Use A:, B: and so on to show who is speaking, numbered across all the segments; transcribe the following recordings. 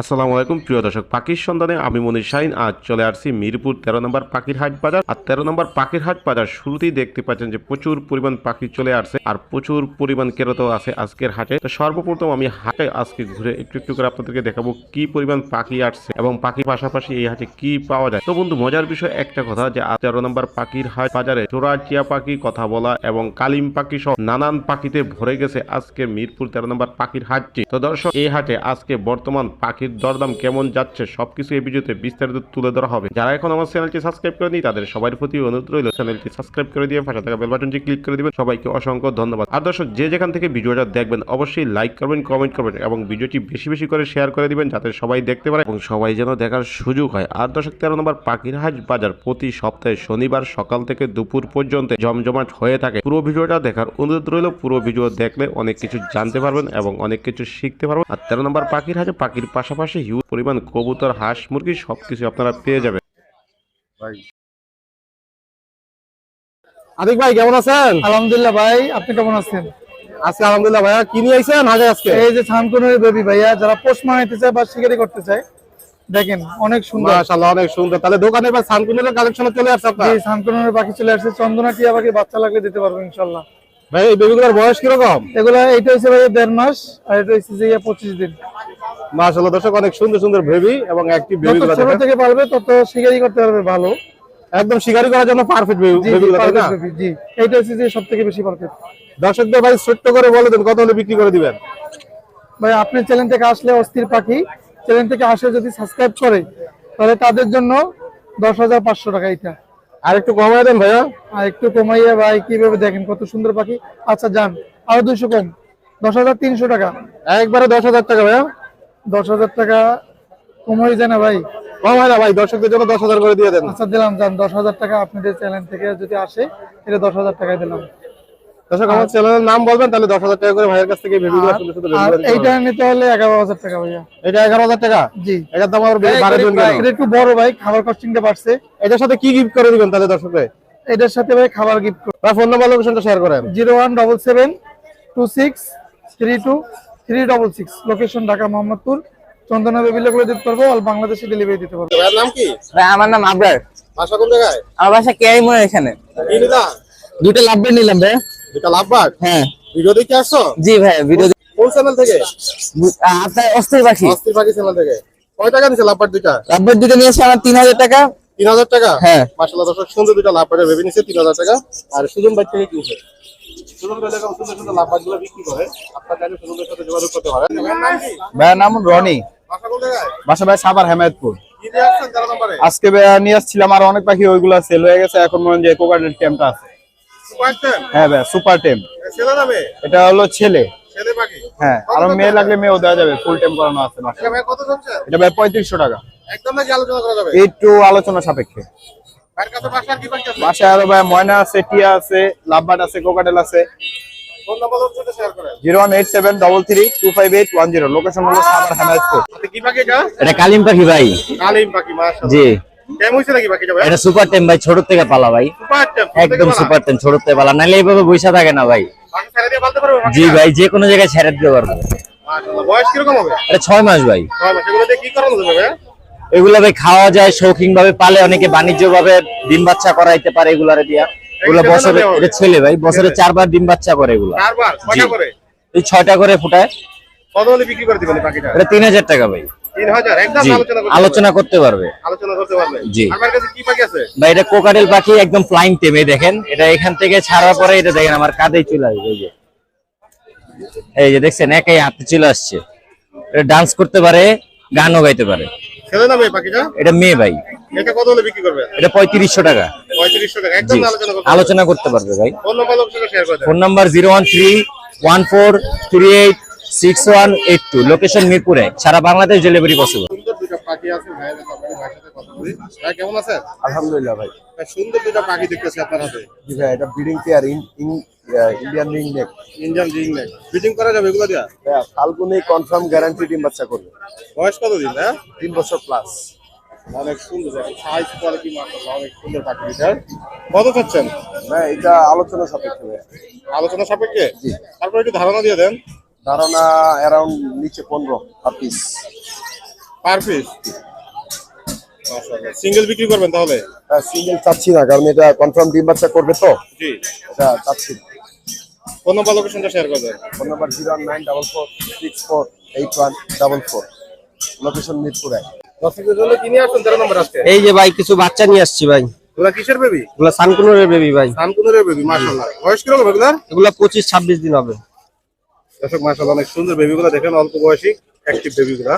A: আসসালামু আলাইকুম, প্রিয় দর্শক, পাখির সন্ধানে আমি মনির শাহিন। আজ চলে আসছি মিরপুর তেরো নম্বর পাখির হাট বাজার। আর তেরো নম্বর পাখির হাট বাজার শুরুতেই দেখতে পাচ্ছেন যে প্রচুর পরিমাণ পাখি চলে আসছে আর প্রচুর পরিমাণ কেরতও আছে আজকের হাটে। তো সর্বপ্রথম আমি হাটে আজকে ঘুরে একটু একটু করে আপনাদেরকে দেখাবো কি পরিমাণ পাখি আসছে এবং পাখির পাশাপাশি এই হাটে কি পাওয়া যায়। তো বন্ধু, মজার বিষয় একটা কথা যে তেরো নম্বর পাখির হাট বাজারে চোরা টিয়া পাখি, কথা বলা এবং কালিম পাখি সহ নানান পাখিতে ভরে গেছে আজকে মিরপুর তেরো নম্বর পাখির হাটটি। তো দর্শক, এই হাটে আজকে বর্তমান পাখির দরদাম কেমন যাচ্ছে সবকিছু এই ভিডিওতে বিস্তারিত তুলে ধরা হবে। যারা এখন আমার চ্যানেলটি সাবস্ক্রাইব করেনি তাদের সবার প্রতি অনুরোধ রইল চ্যানেলটি সাবস্ক্রাইব করে দিয়ে পাশে থাকা বেল বাটনটি ক্লিক করে দিবেন। সবাইকে অসংখ্য ধন্যবাদ। আর দর্শক, যে যেখান থেকে ভিডিওটা দেখবেন, অবশ্যই লাইক করবেন, কমেন্ট করবেন এবং ভিডিওটি বেশি বেশি করে শেয়ার করে দিবেন যাতে সবাই দেখতে পারে এবং সবাই যেন দেখার সুযোগ হয়। আর দর্শক, তেরো নম্বর পাখিরহাট বাজার প্রতি সপ্তাহে শনিবার সকাল থেকে দুপুর পর্যন্ত জমজমাট হয়ে থাকে। পুরো ভিডিওটা দেখার অনুরোধ রইল। পুরো ভিডিও দেখলে অনেক কিছু জানতে পারবেন এবং অনেক কিছু শিখতে পারবেন। আর তেরো নম্বর পাখির হাটে পাখির পাশাপাশি হিউজ পরিমাণ কবুতর হাঁস মুরগি সবকিছু আপনারা পেয়ে যাবেন।
B: আদিক ভাই কেমন আছেন?
C: আলহামদুলিল্লাহ ভাই আপনি কেমন আছেন?
B: আজকে আলহামদুলিল্লাহ ভাইয়া কি নিয়ে আইছেন হাটে আজকে?
C: এই যে ছানকুনের বেবি ভাইয়া যারা পোষ মানাইতে চায় বা শিকারি করতে চায় দেখেন অনেক সুন্দর।
B: মাশাআল্লাহ অনেক সুন্দর। তাহলে দোকানে বা সানকুনের কালেকশন চলে আসছে আপনার?
C: এই ছানকুনের পাখি চলে আসছে। চন্দনা টিয়া পাখি বাচ্চা লাগলে দিতে পারব ইনশাল্লাহ
B: ভাই এই বেবিগুলোর বয়স কীরকম?
C: এগুলা এইটা হচ্ছে ভাই দেড় মাস আর এটা হচ্ছে যে পঁচিশ দিন।
B: মাশাআল্লাহ দর্শক অনেক সুন্দর সুন্দর বেবি এবং অ্যাক্টিভ
C: যত
B: বেবিগুলো
C: ছোট থেকে পারবে তত শিকারি করতে পারবে ভালো।
B: একদম শিকারি করার জন্য পারফেক্ট
C: জি
B: বেবিগুলো তাই না?
C: জি। এইটা হচ্ছে যে সব থেকে বেশি পারফেক্ট
B: দর্শকদের ভাই ছোট্ট করে বলে দেন কত হলে বিক্রি করে দিবেন?
C: ভাই আপনি চ্যানেল থেকে আসলে অস্থির পাখি। চ্যানেল থেকে আসলে যদি সাবস্ক্রাইব করে তাহলে তাদের জন্য দশ হাজার পাঁচশো টাকা এটা।
B: আর একটু কমায় দেন ভাইয়া।
C: আর একটু কমাইয়া ভাই কীভাবে দেখেন কত সুন্দর পাখি। আচ্ছা যান। আরও দুইশো কম। দশ হাজার তিনশো টাকা।
B: একবারে দশ হাজার টাকা ভাইয়া।
C: দশ হাজার টাকা কম হয়ে যায় না ভাই?
B: কম হয় না ভাই দর্শকদের জন্য দশ হাজার করে দিয়ে দেন।
C: আচ্ছা দিলাম যান দশ হাজার টাকা আপনাদের চ্যানেল থেকে যদি আসে এটা দশ হাজার টাকায় দিলাম।
B: দর্শক আমার চ্যানেলের নাম বলবেন তাহলে দশ হাজার টাকা করে ভাইয়ের কাছ থেকে বেবিগুলো
C: আর-
B: সুন্দর সুন্দর
C: এইটা নিতে হলে এগারো হাজার টাকা ভাইয়া।
B: এটা এগারো হাজার টাকা?
C: জি।
B: এটার দাম আবার
C: এটা একটু বড় ভাই খাবার কস্টিংটা বাড়ছে।
B: এটার সাথে কি গিফট করে দিবেন তাহলে দর্শকদের
C: এটার সাথে ভাই খাবার গিফট
B: ফোন নাম্বার লোকেশনটা শেয়ার করেন।
C: Zero one double seven two six three two three double six location Dhaka Mohammadpur চন্দনা বেবিলে করে দিতে পারব আর বাংলাদেশে ডেলিভারি দিতে পারব।
B: ভাইয়ের নাম কি?
D: ভাই আমার নাম আবরার।
B: বাসা কোন জায়গায়?
D: আমার বাসা কেয়াই মোড় এখানে।
B: কি
D: দুটো লাভবার নিলাম ভাই
B: এটা লাভবাগ
D: হ্যাঁ।
B: ভিডিও দেখে আসছো?
D: জি ভাই ভিডিও
B: কোন চ্যানেল থেকে?
D: আপনার অস্থির পাখি।
B: অস্থির পাখি চ্যানেল থেকে। কয় টাকা দিছে লাভবাগ দুইটা?
D: লাভবার দুটো নিয়েছে আমার তিন হাজার টাকা।
B: তিন হাজার টাকা?
D: হ্যাঁ।
B: মাসাল্লাহ দর্শক সুন্দর দুইটা লাভবাগের ভেবে নিছে তিন হাজার টাকা। আর সুজন বাইক থেকে কিনছে ভাই
E: ভাই আজকে নিয়ে আসছিলাম আর অনেক পাখি ওইগুলো সেল হয়ে গেছে। এখন মনে যে কোকাটের টেমটা আছে। হ্যাঁ ভাই সুপার টেম এটা হলো ছেলে। হ্যাঁ আর মেয়ে লাগলে মেয়েও দেওয়া যাবে ফুল টেম করানো আছে।
B: এটা ভাই কত যাচ্ছেন
E: এটা ভাই পঁয়ত্রিশশো টাকা।
B: একদম নাকি আলোচনা করা যাবে?
E: একটু আলোচনা সাপেক্ষে। বাসায় আরও ভাই ময়না আছে টিয়া আছে লাভবাট আছে কোকাটেল আছে।
B: ফোন নাম্বার লোকেশনটা শেয়ার করেন।
E: Zero one eight seven double three two five eight one zero. Location হলো সাবার হেমায়তপুর
B: আপনি কি পাখি এটা?
F: এটা কালিম পাখি ভাই।
B: কালিম পাখি
F: জি। এটা সুপার টেম ভাই ছোট থেকে পালা ভাই। একদম সুপার টেম ছোট থেকে পালা। নাহলে এইভাবে বৈশা থাকে না ভাই।
B: দিয়ে
F: জি ভাই যে কোনো জায়গায় ছেড়ে দিতে পারব।
B: মাশাআল্লাহ। বয়স কীরকম হবে?
F: এটা ছয় মাস ভাই।
B: এগুলো দিয়ে কি করানো যাবে ভাই?
F: এগুলো ভাই খাওয়া যায় শৌখিন ভাবে পালে অনেকে বাণিজ্য ভাবে ডিম বাচ্চা করাইতে পারে এগুলারে দিয়া। এগুলো
B: ছেলে
F: বছরে এটা ছেলে ভাই বছরে চারবার ডিম বাচ্চা করে এগুলা। এই ছয়টা করে ফুটায়।
B: কত হলে বিক্রি করে দিবেন এই
F: এটা তিন হাজার টাকা ভাই।
B: আলোচনা করতে
F: পারবে। জি। ভাই এটা কোকাটেল পাখি একদম ফ্লাইং টেমে দেখেন। এটা এখান থেকে ছাড়ার পরে এটা দেখেন আমার কাঁধে চলে আসবে এই যে। এই যে দেখছেন একাই হাতে চলে আসছে। এটা ডান্স করতে পারে গানও গাইতে পারে। এটা মেয়ে ভাই।
B: এটা কত
F: টাকা।
B: আলোচনা করতে
F: পারবে। ভাই।
B: Phone number
F: zero one three one four 013 eight six one eight two location মিরপুরে সারা বাংলাদেশ ডেলিভারি পসিবল
B: সুন্দর দুটো পাখি আছে ভাইয়ের কাছে আপনি ভাইয়ের সাথে কথা বলি। ভাই কেমন আছেন?
E: আলহামদুলিল্লাহ ভাই।
B: ভাই, সুন্দর দুটো পাখি দেখতেছি আপনার হাতে।
E: জি ভাই এটা breeding pair Indian ring neck
B: Indian ring neck fitting করা যাবে এগুলো দিয়া?
E: ফাল্গুনে কনফার্ম গ্যারান্টি ডিম বাচ্চা করবে।
B: বয়স কত দিন হ্যাঁ
E: তিন বছর প্লাস
B: অনেক সুন্দর সাইজ কোয়ালিটি মাশাআল্লাহ অনেক সুন্দর পাখি এটা কত চাচ্ছেন?
E: ভাই এটা আলোচনা সাপেক্ষে
B: আলোচনা সাপেক্ষে? তারপর একটু ধারণা দিয়ে দেন।
E: ধারণা অ্যারাউন্ড নিচে পনেরো আর পিস
B: পার পিস সিঙ্গেল বিক্রি করবেন তাহলে?
E: সিঙ্গেল চাচ্ছি না কারণ এটা কনফার্ম ডিম বাচ্চা করবে তো।
B: জি।
E: এটা চাচ্ছি।
B: ফোন নাম্বার লোকেশনটা শেয়ার করে দেন
E: phone number zero nine double four six four eight one double four location Mirpur. এক
B: দর্শকদের জন্য কিনে আসুন তেরো নম্বর আজকে।
G: এই যে ভাই কিছু বাচ্চা নিয়ে আসছি ভাই।
B: এগুলা কিসের বেবি
G: এগুলো সানকুনুরের বেবি ভাই।
B: সানকুনের বেবি মাশাআল্লাহ। বয়স কীরকম এগুলার?
G: এগুলো পঁচিশ ছাব্বিশ দিন হবে।
B: দর্শক মাশাআল্লাহ অনেক সুন্দর বেবি গুলা দেখেন অল্প বয়সী অ্যাক্টিভ বেবি গুলা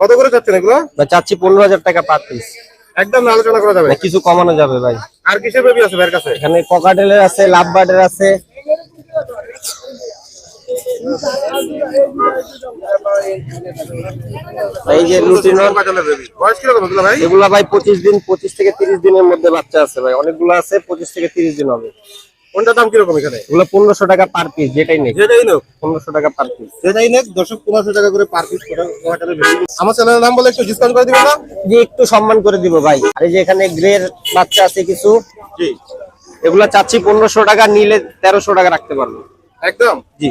B: কত করে যাচ্ছেন এগুলা?
G: চাচ্ছি পনেরো হাজার টাকা পার পিস
B: একদম আলোচনা করা যাবে
G: কিছু কমানো যাবে ভাই।
B: আর কিসের বেবি আছে ভাইয়ের কাছে?
G: এখানে ককাটেলের আছে লাভ বার্ডের আছে। এই যে লুটিনোর
B: বয়স কীরকম এগুলা ভাই?
G: এগুলা ভাই পঁচিশ দিন পঁচিশ থেকে তিরিশ দিনের মধ্যে বাচ্চা আছে ভাই। অনেকগুলো আছে পঁচিশ থেকে তিরিশ দিন হবে।
B: কোনটার দাম কীরকম এখানে?
G: এগুলো পনেরোশো টাকা পার পিস যেটাই নেই
B: যেটাই নোক।
G: পনেরোশো টাকা পার পিস
B: যেটাই নেক দর্শক পনেরোশো টাকা করে পার পিস আমার চ্যানেলের নাম বলে একটু ডিসকাউন্ট করে দিবেন না?
G: যে একটু সম্মান করে দিব ভাই। আর এই যে এখানে গ্রের বাচ্চা আছে কিছু
B: জি।
G: এগুলা চাচ্ছি পনেরোশো টাকা নিলে তেরোশো টাকা রাখতে পারব।
B: একদম?
G: জি।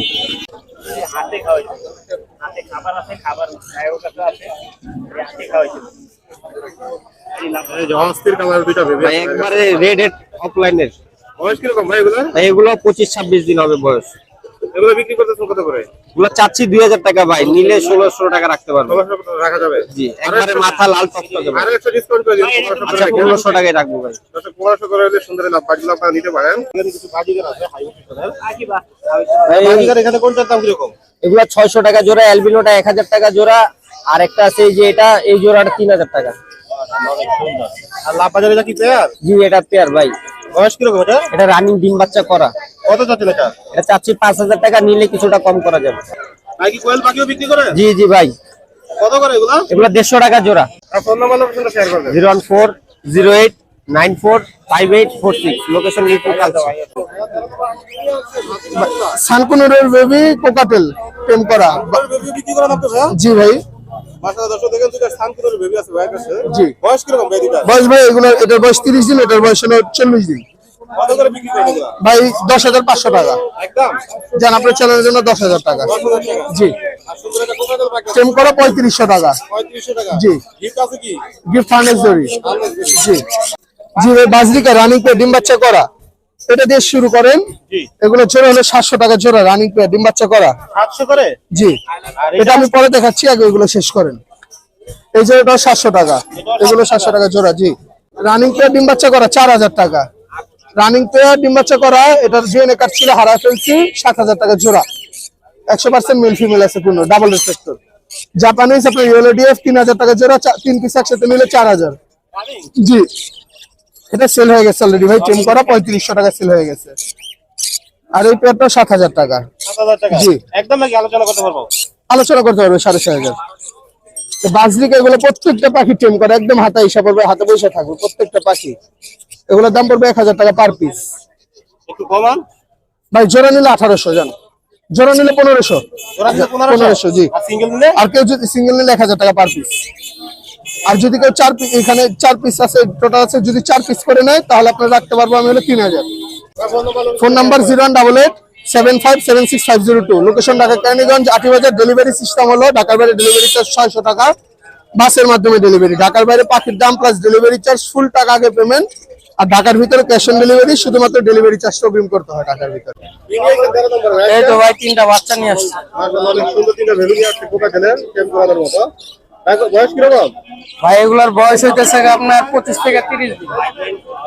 B: অস্থির কালার দুইটা বেবি
G: একবারে রেড এড অফলাইনের
B: বয়স কীরকম ভাই এগুলা?
G: এগুলো পঁচিশ ছাব্বিশ দিন হবে বয়স।
B: এগুলো বিক্রি করতেছেন কত করে?
G: এগুলো চাচ্ছি দুই হাজার টাকা ভাই নিলে ষোলোশো টাকা রাখতে পারব।
B: রাখা যাবে?
G: জি একবারে মাথা লাল টকটকে।
B: আর ডিসকাউন্ট করে দিন পনেরোশো
G: আচ্ছা পনেরোশো টাকায় রাখব ভাই।
B: দর্শক পনেরোশো করে হলে সুন্দর লাভ বাজিগুলো আপনারা নিতে পারেন। এখানে কিছু বাজিগার আছে হাই ভোল্টেজের
G: ভাই,
B: বাজিগার এখানে কোনটার দাম কীরকম?
G: এগুলো ছয়শো টাকা জোড়া অ্যালবিনোটা এক হাজার টাকা জোড়া আর একটা আছে যে এটা এই জোড়াটা তিন হাজার টাকা।
B: আর লাভ বাজারে কি পেয়ার
G: জি এটা পেয়ার ভাই।
B: বয়স কীরকম এটা?
G: এটা রানিং ডিম বাচ্চা করা।
B: কত যাচ্ছেন এটা?
G: এটা চাচ্ছি পাঁচ হাজার টাকা নিলে কিছুটা কম করা যাবে।
B: ভাই কি কোয়েল পাখিও বিক্রি করে?
G: জি জি ভাই।
B: কত করে এগুলো?
G: এগুলো দেড়শো টাকা জোড়া।
B: ফোন নাম্বার লোকেশনটা শেয়ার করবেন।
G: Zero one four zero eight nine four five eight four six. Location
H: সানকুনুরের baby cockatiel tame করা। জি ভাই।
B: বয়স
H: ভাই এগুলো এটার বয়স তিরিশ দিন এটার বয়স হলো চল্লিশ দিন। ভাই দশ হাজার পাঁচশো টাকা। যান আপনার চ্যানেলের জন্য দশ হাজার টাকা। জি। টেম করা পঁয়ত্রিশশো টাকা। জি।
B: গিফট
H: ফার্নেস জি। জি ভাই বাজরিকা রানিং পে ডিম বাচ্চা করা? এটা দিয়ে শুরু করেন। এগুলো জোড়া হলো সাতশো টাকা জোড়া রানিং পে ডিম বাচ্চা করা।
B: সাতশো করে?
H: জি। এটা আমি পরে দেখাচ্ছি আগে এগুলো শেষ করেন। এই জোড়াটা সাতশো টাকা। এগুলো সাতশো টাকা। জোড়া জি। রানিং পেয়ার ডিম বাচ্চা করা চার হাজার টাকা। রানিং পেয়ার ডিম বাচ্চা করা এটার কার্ড ছিল হারা ফেলছি সাত হাজার টাকা জোড়া। একশো পার্সেন্ট মেল ফিমেল আছে কোনো ডাবল রেসপেক্টর জাপানিজ আপনার ইয়েলো ডিএফ তিন হাজার টাকা জোড়া তিন পিস একসাথে নিলে চার হাজার। জি। এটা সেল হয়ে গেছে অলরেডি ভাই। টেম করা পঁয়ত্রিশশো টাকা সেল হয়ে গেছে। আর এই পেয়ারটা সাত হাজার টাকা। জি।
B: একদম আলোচনা করতে পারব?
H: আলোচনা করতে পারবে সাড়ে ছয় হাজার। তো বাজরিকা এগুলো প্রত্যেকটা পাখি টেম করে একদম হাতে হিসাব পড়বে হাতে পয়সা থাকবে প্রত্যেকটা পাখি। এগুলোর দাম পড়বে এক হাজার টাকা পার পিস
B: একটু কমান।
H: ভাই জোড়া নিলে আঠারোশো জান। জোড়া নিলে পনেরোশো। পনেরোশো? জি।
B: আর সিঙ্গেল নিলে?
H: আর কেউ যদি সিঙ্গেল নিলে এক হাজার টাকা পার পিস আর যদি কেউ চার পিস এখানে চার পিস আছে টোটাল আছে, যদি চার পিস করে নেয়, তাহলে আপনার রাখতে পারব আমি হলো তিন হাজার। Phone number zero one double eight seven five seven six five zero two location Dhaka Keraniganj Ati Bazar delivery system হলো ঢাকার বাইরে ডেলিভারি চার্জ ছয়শো টাকা। বাসের মাধ্যমে ডেলিভারি ঢাকার বাইরে পাখির দাম প্লাস ডেলিভারি চার্জ ফুল টাকা আগে পেমেন্ট আর ঢাকার ভিতরে ক্যাশ অন ডেলিভারি শুধুমাত্র ডেলিভারি চার্জ চার্জটা অগ্রিম করতে হয় ঢাকার ভিতরে।
G: এই তো ভাই, তিনটা বাচ্চা নিয়ে আসছে।
B: সুন্দর তিনটা ভেলু নিয়ে আসছে কোকাটেলের টেম করানোর মতো। বয়স কীরকম?
G: ভাই এগুলার বয়স হইতেছে আপনার পঁচিশ থেকে তিরিশ দিন।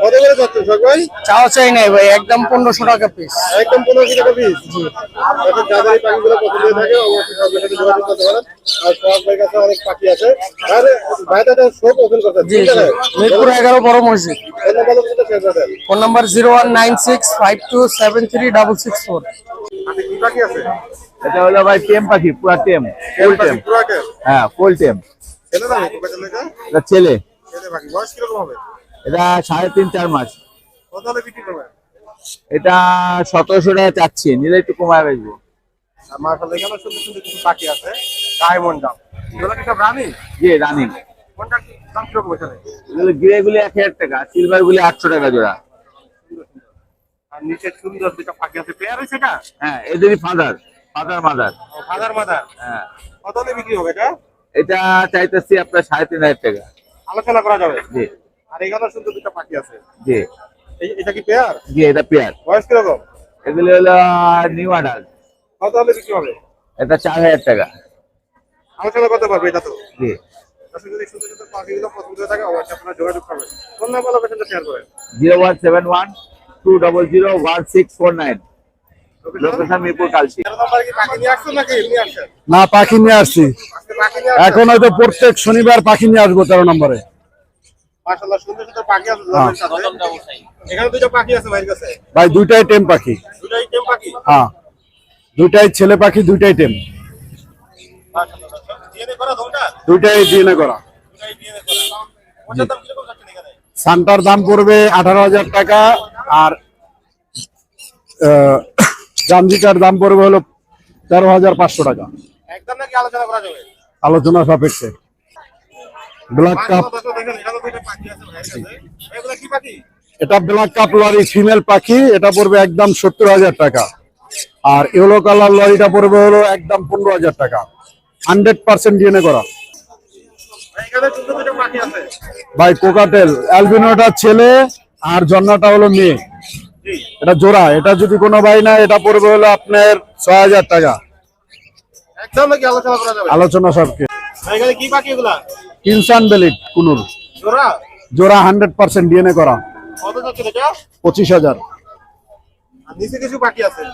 B: কত করে যাচ্ছেন শখ
G: চাও চাই নাই ভাই একদম পনেরোশো টাকা পিস
B: একদম পনেরোশো টাকা পিস পাখিগুলো পছন্দ হয়ে থাকে অবশ্যই সবের সাথে যোগাযোগ করতে পারেন। আর সোহাগ ভাইয়ের কাছে অনেক পাখি আছে। আর ওপেন করতে
G: জি জি। মিরপুর এগারো বড় মসজিদ। Phone number zero one nine six five two seven three double six four.
I: এটা হলো ভাই টেম পাখি পুরা টেম ফুল টেম। হ্যাঁ ফুল টেম।
B: এটা
I: এটা ছেলে। এটা সাড়ে তিন চার মাস। এটা সতেরোশো টাকা চাচ্ছি নিলে একটু কমায় বেচবো
B: মাশাআল্লাহ এখানে সুন্দর সুন্দর কিছু পাখি আছে ডায়মন্ড দাম এগুলো কি সব রানি?
I: জি রানিং।
B: কোনটা দাম কীরকম এখানে?
I: এগুলো গ্রে গুলি এক হাজার টাকা সিলভার গুলি আটশো টাকা জোড়া।
B: নিচে সুন্দর দুটো পাখি আছে। পেয়ার এটা?
I: হ্যাঁ এদেরই ফাদার ফাদার মাদার
B: হাজার মাদার
I: হ্যাঁ।
B: কত হলে বিক্রি হবে এটা?
J: এটা চাইতেছি আপনার সাড়ে তিন হাজার টাকা।
B: আলোচনা করা যাবে?
J: জি।
B: আর এখানে সুন্দর দুটো পাখি আছে।
J: জি।
B: এটা কি পেয়ার?
J: জি এটা পেয়ার।
B: বয়স কীরকম?
J: এগুলো হলো নিউ অর্ডার
B: কত হলে বিক্রি হবে?
J: এটা চার হাজার টাকা।
B: আলোচনা করতে পারবে এটা তো।
J: জি। Zero one seven one two double zero one six four nine
I: না পাখি নিয়ে আসছি। এখন হয়তো প্রত্যেক শনিবার পাখি নিয়ে আসব তেরো নম্বরে।
B: মাশাআল্লাহ সুন্দর সুন্দর পাখি আছে জলের সাথে এখানে দুটো পাখি আছে ভাইয়ের
I: ভাই দুইটাই টেম পাখি।
B: দুটাই টেম পাখি?
I: হ্যাঁ। দুইটাই ছেলে পাখি দুইটাই টেম। দুইটাই ডিএনএ করা। সানটার দাম পড়বে আঠারো হাজার টাকা আর জামজিটার দাম পড়বে হলো তেরো হাজার পাঁচশো টাকা।
B: একদম আলোচনা
I: সাপেক্ষে। ব্ল্যাক কাপ এটা ব্ল্যাক কাপ লরি ফিমেল পাখি এটা পড়বে একদম সত্তর হাজার টাকা। আর ইয়েলো কালার লরিটা পড়বে হলো একদম পনেরো হাজার টাকা। হান্ড্রেড পার্সেন্ট ডিএনএ করা।
B: ভাই,
I: কোকাটেল অ্যালবিনোটা ছেলে আর জন্নাটা হলো মেয়ে। এটা জোড়া এটা যদি কোনো ভাই না এটা পড়বে হলো আপনার ছয় হাজার টাকা।
B: আলোচনা
I: সবকে বেলিট কুনুর।
B: জোড়া?
I: হান্ড্রেড পার্সেন্ট ডিএনএ করা। পঁচিশ হাজার।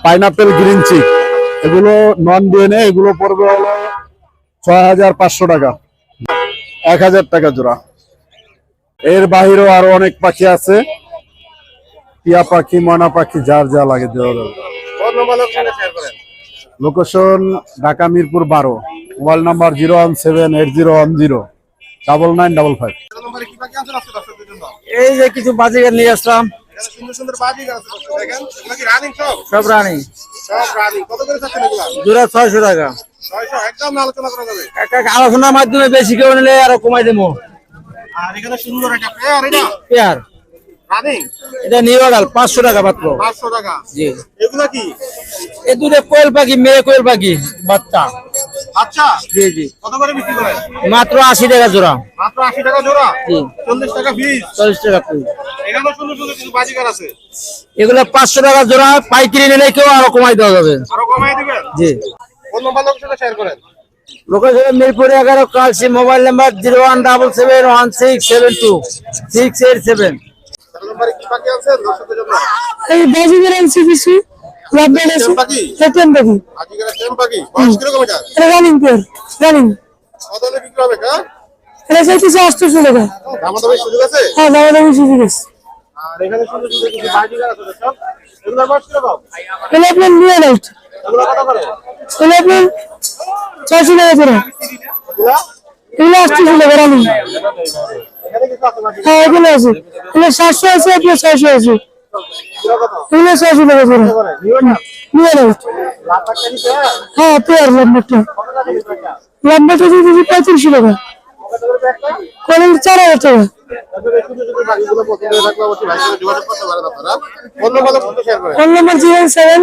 I: Pineapple green cheek. এগুলো নন ডিএনএ এগুলো পড়বে হলো ছয় হাজার পাঁচশো টাকা। এক হাজার টাকা জোড়া। এর বাহিরেও আরও অনেক পাখি আছে। টিয়া পাখি ময়না পাখি যার যা লাগে দেওয়া লোকেশন ঢাকা মিরপুর বারো। Mobile number zero one seven eight zero one zero. Double nine double five.
G: এই যে কিছু বাজিগার নিয়ে আসলাম।
B: সব
G: সব রানি
B: সব রানিং কত করে
G: জোড়া ছয়শো টাকা। আলোচনার মাধ্যমে বেশি কেউ নিলে আরও কমাই দেবো।
B: পেয়ার এটা?
G: পাঁচশো টাকা মাত্র।
B: পাঁচশো টাকা।
G: জি।
B: এগুলা কি?
G: এ দুটো কোয়েল পাখি মেয়ে কোয়েল পাখি বাচ্চা।
B: আচ্ছা।
G: জি জি।
B: কত করে বিক্রি করেন
G: মাত্র আশি টাকা জোড়া।
B: মাত্র আশি টাকা জোড়া?
G: জি।
B: চল্লিশ টাকা পিস
G: চল্লিশ টাকা পিস
B: এখানে সুন্দর সুন্দর কিছু বাজিকার আছে।
G: এগুলো পাঁচশো টাকা জোড়া পাইকারি নিলে কেউ আরও কমাই দেওয়া যাবে।
B: আরও কমাই দিবেন?
G: জি।
B: লোকেশনটা শেয়ার করেন।
G: লোকেশন মিরপুর এগারো Kalshi mobile number zero one double seven one six seven two six eight seven.
B: জন্য
K: এই আছে সেটেন
B: টেম কীরকম এটা?
K: এটা রানিং পেয়ার রানিং
B: হলে বিক্রি হবে কা
K: এটা চাইতেছে আটশোশো টাকা।
B: দাম তো সুযোগ আছে?
K: হ্যাঁ দাদা দামি সুযোগ আছে।
B: আর এখানে সুন্দর সুন্দর কিছু বাজিকার আছে দর্শক এগুলোর বয়স কীরকম?
K: এটা আপনার নিয়ে নাইট
B: এগুলো
K: আপনার ছয়শো টাকা করে।
B: এগুলা?
K: এগুলো
B: আছে বাজি
K: হ্যাঁ এগুলো আছে। এগুলো সাতশো আছে আপনার ছয়শো আছে।
B: এগুলো
K: এগুলো ছয়শো টাকা করে। নিয়ে হ্যাঁ? পেয়ার লাম্বারটা। লাম্বারটা দিয়ে দিচ্ছি পঁয়ত্রিশশো টাকা। চার হাজার টাকা।
B: ফোন নাম্বার
K: জিরো সেভেন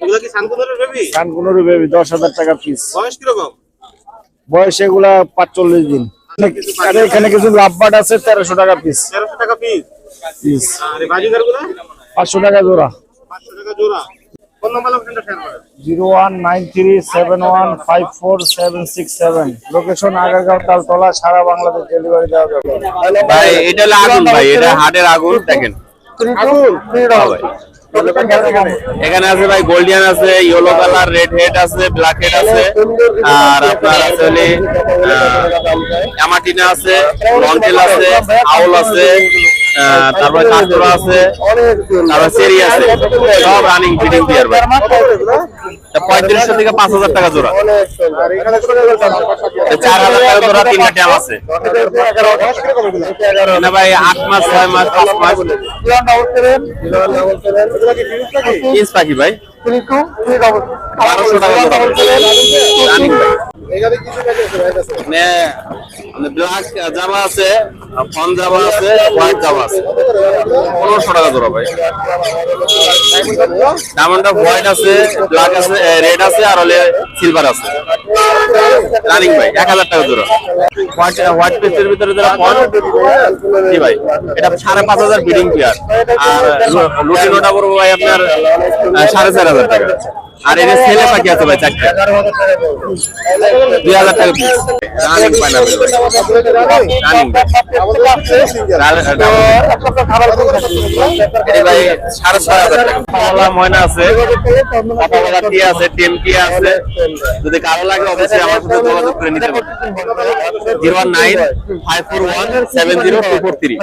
I: এগুলো
B: কি সানকুনের বেবি
I: সানকুনুর বেবি দশ হাজার টাকা পিস
B: বয়স কীরকম?
I: বয়স এগুলা পাঁচচল্লিশ দিন। আর এখানে কিছু লাভবার্ড আছে তেরোশো টাকা পিস
B: তেরোশো টাকা পিস
I: পিস
B: আর এই বাজিগার
I: টাকা জোড়া।
B: পাঁচশো টাকা জোড়া। ফোন নাম্বার লোকেশনটা শেয়ার করেন?
I: Zero one nine three seven one five four seven six seven. Location Agargaon Taltola সারা বাংলাদেশ ডেলিভারি দেওয়া যাবে।
J: ভাই এটা আগুন ভাই এটা হাটের আগুন দেখেন।
B: আগুন?
J: ভাই। এখানে? আছে ভাই গোল্ডিয়ান আছে ইয়েলো কালার রেড হেড আছে ব্ল্যাক হেড আছে আর আপনার আছে হলে অ্যামাটিনা আছে লন্টেল আছে আউল আছে তারপরে কাস্টরা আছে তারপর চেরি আছে সব রানিং ফিটিং পিয়ার ভাই পঁয়ত্রিশশো থেকে পাঁচ হাজার টাকা জোড়া। চার হাজার টাকা জোড়া তিনটা ট্যাম আছে। ভাই আট মাস ছয় মাস পাঁচ মাস। পাখি ভাই? মানে ব্ল্যাক জামা আছে ফন জামা আছে হোয়াইট জামা আছে। পনেরোশো টাকা জোড়া ভাই। ডায়মন্ডটা হোয়াইট আছে ব্ল্যাক আছে রেড আছে আর হলে সিলভার আছে। রানিং ভাই এক হাজার টাকা জোড়া। হোয়াইট হোয়াইট পেস্টের ভিতরে যারা ফন জি ভাই? এটা সাড়ে পাঁচ হাজার বিডিং পেয়ার আর লুটিনোটা পড়ব ভাই আপনার সাড়ে চার হাজার টাকা। আর এটা ছেলে পাখি আছে ভাই চারটে। দুই হাজার টাকা পিস রানিং পাইনাপেল ভাই। রানিং ভাই সাড়ে ছয় হাজার টাকা। ময়না আছে। পাতাওয়ালা টি আছে টেমকি আছে। যদি কারও লাগে অবশ্যই আমার সাথে যোগাযোগ করে নিতে পারবেন zero nine five four one seven zero two four three